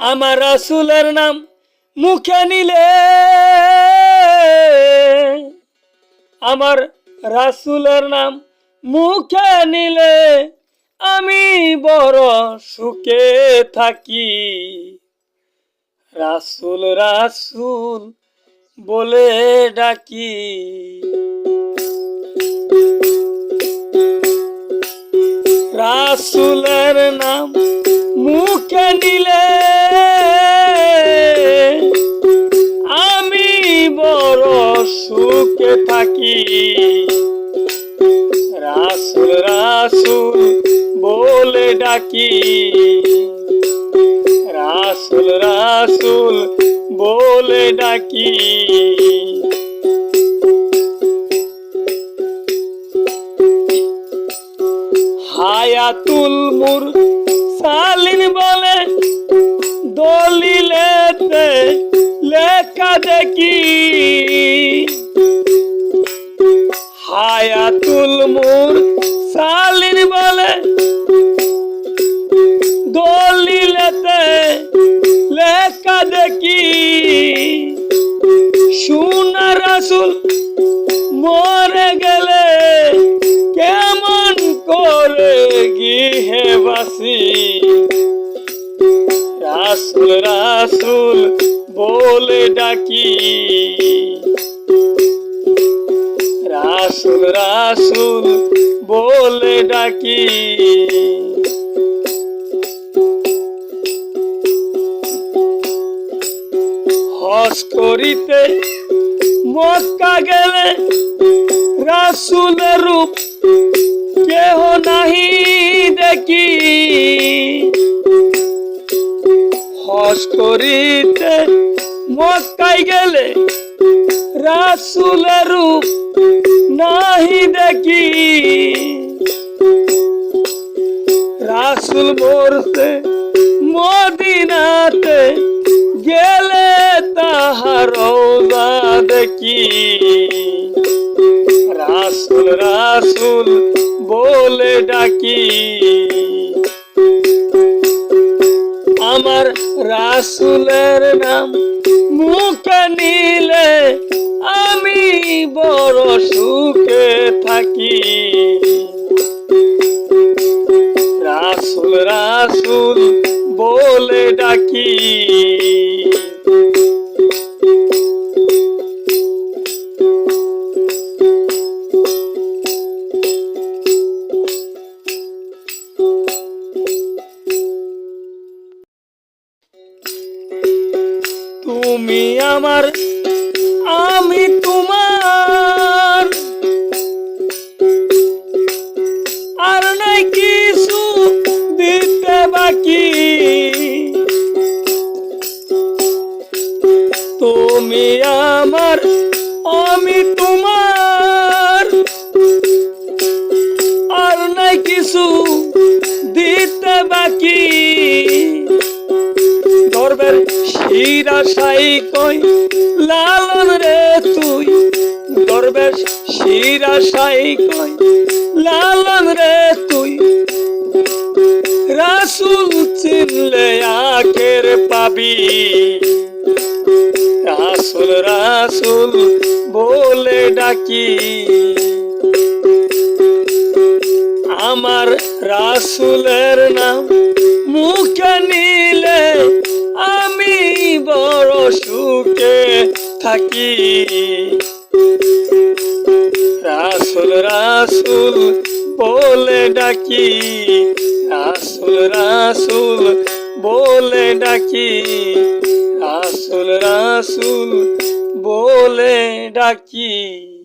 আমার রাসুলের নাম মুখে নিলে। আমার রাসুলের নাম মুখে নিলে আমি বড় সুখে থাকি। রাসুল রাসুল বলে ডাকি। রাসুলের নাম রাসুল বলে ডাকি। রাসুল রাসুল বলে ডাকি। হায়াতুল মুর সালিন বলে দলিলেতে লেখা দেখি। রাসুল রাসুল বলে ডাকি। রাসুল রাসুল বলে ডাকি। হস করিতে মক্কা গেলে রাসুলের রূপ কেহ নাহি দেখি। হস করিতে মক্কায় গেলে রাসুলের রূপ নাহি দেখি। রাসুল মরতে মদিনাতে গেলে তাহার রওজা দেখি। রাসুল রাসুল বলে ডাকি। রাসুলের নাম মুখে নিলে আমি বড় সুখে থাকি। রাসুল রাসুল বলে ডাকি। তুমি আমার আমি তোমার। আর নাই কিছু দিতে বাকি। তুমি আমার আমি তোমার। শিরা সাই কই? লালন রে তুই গর্বের শিরা সাই কই? লালন রে তুই, রাসুল চিনলে আখের পাবি। রাসুল রাসুল বলে ডাকি। আমার রাসুলের নাম সুখে থাকি। রাসুল রাসুল বলে ডাকি। রাসুল রাসুল বলে ডাকি। রাসুল রাসুল বলে ডাকি।